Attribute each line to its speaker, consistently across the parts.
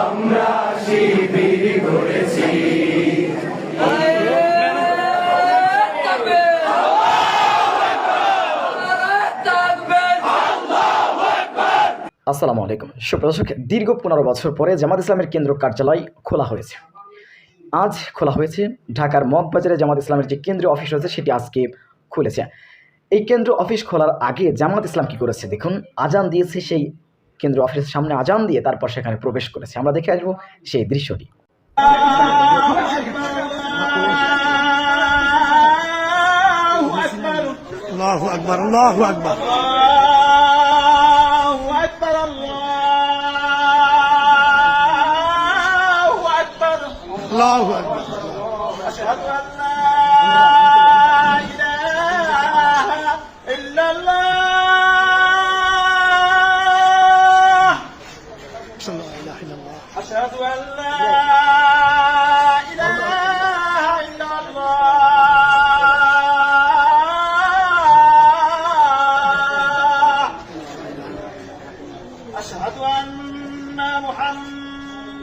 Speaker 1: আমরা শিবির গড়েছি
Speaker 2: আসসালামু আলাইকুম। সুপ্রদর্শক দীর্ঘ পনেরো বছর পরে জামাত ইসলামের কেন্দ্র কার্যালয় খোলা হয়েছে। আজ খোলা হয়েছে। ঢাকার মগবাজারে জামাত ইসলামের যে কেন্দ্রীয় অফিস রয়েছে, সেটি আজকে খুলেছে। এই কেন্দ্র অফিস খোলার আগে জামাত ইসলাম কি করেছে? দেখুন, আজান দিয়েছে সেই কেন্দ্রীয় অফিসের সামনে আজান দিয়ে তারপর সেখানে প্রবেশ করেছে। আমরা দেখে আসব সেই দৃশ্যটি।
Speaker 3: আল্লাহু আকবার। আল্লাহু আকবার।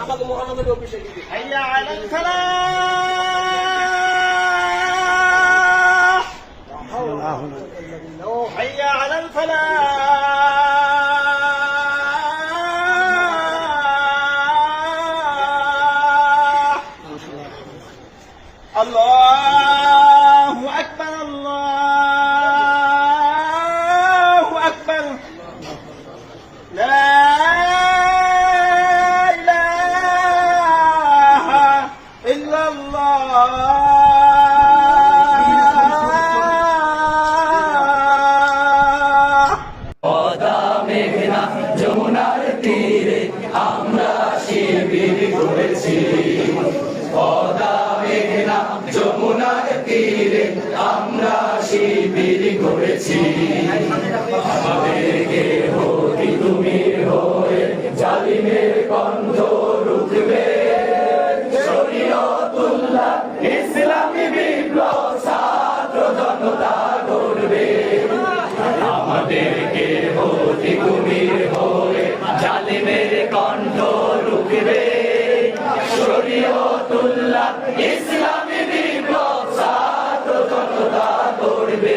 Speaker 3: আমাকে মহানগরের অফিসে
Speaker 1: দিবে মেঘনা যমুনার তীরে আমরা শিবির গড়েছি পদা মেঘনা যমুনার তীরে আমরা শিবির গড়েছি আমাদেরকে হতি তুমি হয়ে জালিমের কণ্ঠ রুখবে। ইসলামী বিপ্লব ছাত্র জনতা করবে আমাদেরকে হতি কুমির হয়ে জালিমের কণ্ঠ রুখবে। শরীয়তুল্লাহ ইসলামী বিপ্লব সাত জনতা করবে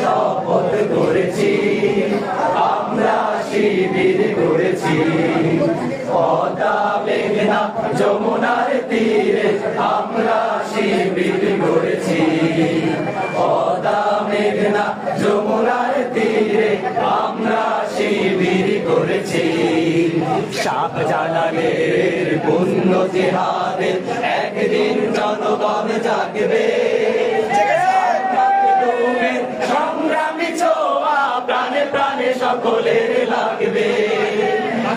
Speaker 1: শপথ করেছি আমরা শিবির করেছি। পদা যমুনার তীরে আমরা শিবির গড়েছি পদা মেঘনা যমুনার তীরে আমরা শিবির করেছি শাহজালালের পুণ্য জিহাদের একদিন জনগণ জাগবে সকলের লাগবে।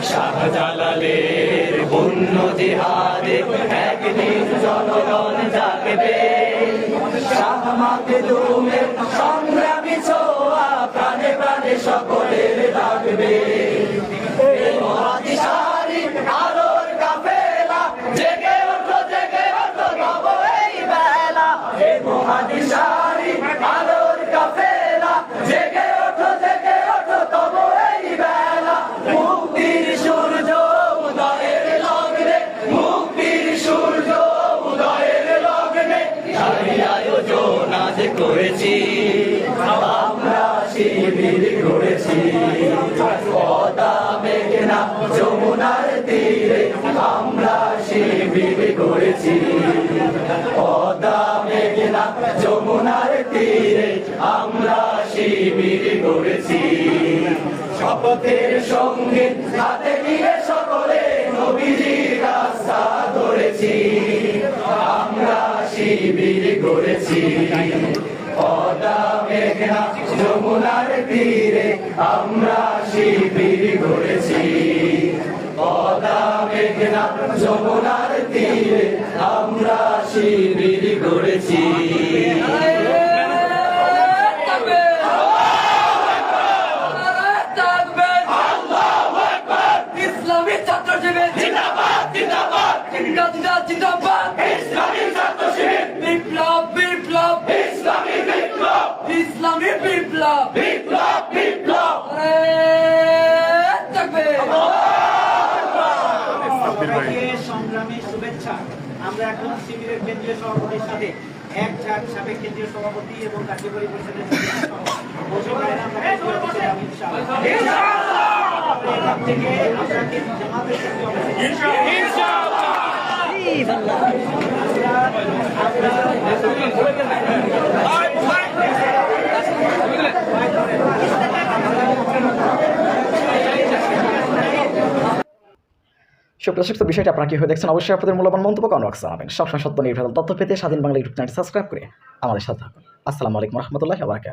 Speaker 1: শাহজালালের পুণ্য জিহাদে একদিন জনগণ জাগবে। শাহ মাকদুমের সংগ্রামী ছোয়া প্রাণে প্রাণে সকলের লাগবে এই করেছি আমরা শিবির করেছি। যমুনার তীরে আমরা শিবির করেছি। মেঘনা যমুনার তীরে আমরা শিবির করেছি। শপথের সঙ্গে হাতে নিয়ে সকলে নবীজি রাস্তা ধরেছি। আমরা শিবির করেছি। মেঘনা যমুনার তীরে আমরা শিবির করেছি। পদা মেঘনা যমুনার তীরে আমরা শিবির করেছি।
Speaker 4: ইসলামী ছাত্র শিবির
Speaker 1: জিন্দাবাদ জিন্দাবাদ।
Speaker 4: জিন্দাবাদ জিন্দাবাদ।
Speaker 1: ইসলামী ছাত্র শিবির
Speaker 4: বিপ্লব বিপ্লব
Speaker 1: ইসলামী বিপ্লব
Speaker 4: ইসলামী বিপ্লব
Speaker 5: সংগ্রামী শুভেচ্ছা। আমরা এখন শিবিরের কেন্দ্রীয় সভাপতির সাথে এক ঝাঁক সাবেক কেন্দ্রীয় সভাপতি এবং কার্যকরী পরিষদের আমরা কেন্দ্রীয় অফিসে যাব ইনশাআল্লাহ। এখান থেকে আমরা কিন্তু জামাতের কেন্দ্রীয় অফিসে
Speaker 2: সুপ্রসিদ্ধ বিষয়টি আপনারা কীভাবে দেখছেন? অবশ্যই আপনাদের মূল্যবান মন্তব্য কমেন্ট জানাবেন। সবসময় সত্য নির্ভর তথ্য পেতে স্বাধীন বাংলা ইউটিউব চ্যানেল সাবস্ক্রাইব করে আমাদের সাথে থাকুন। আসসালামু আলাইকুম রহমতুল্লাহ বারাকাত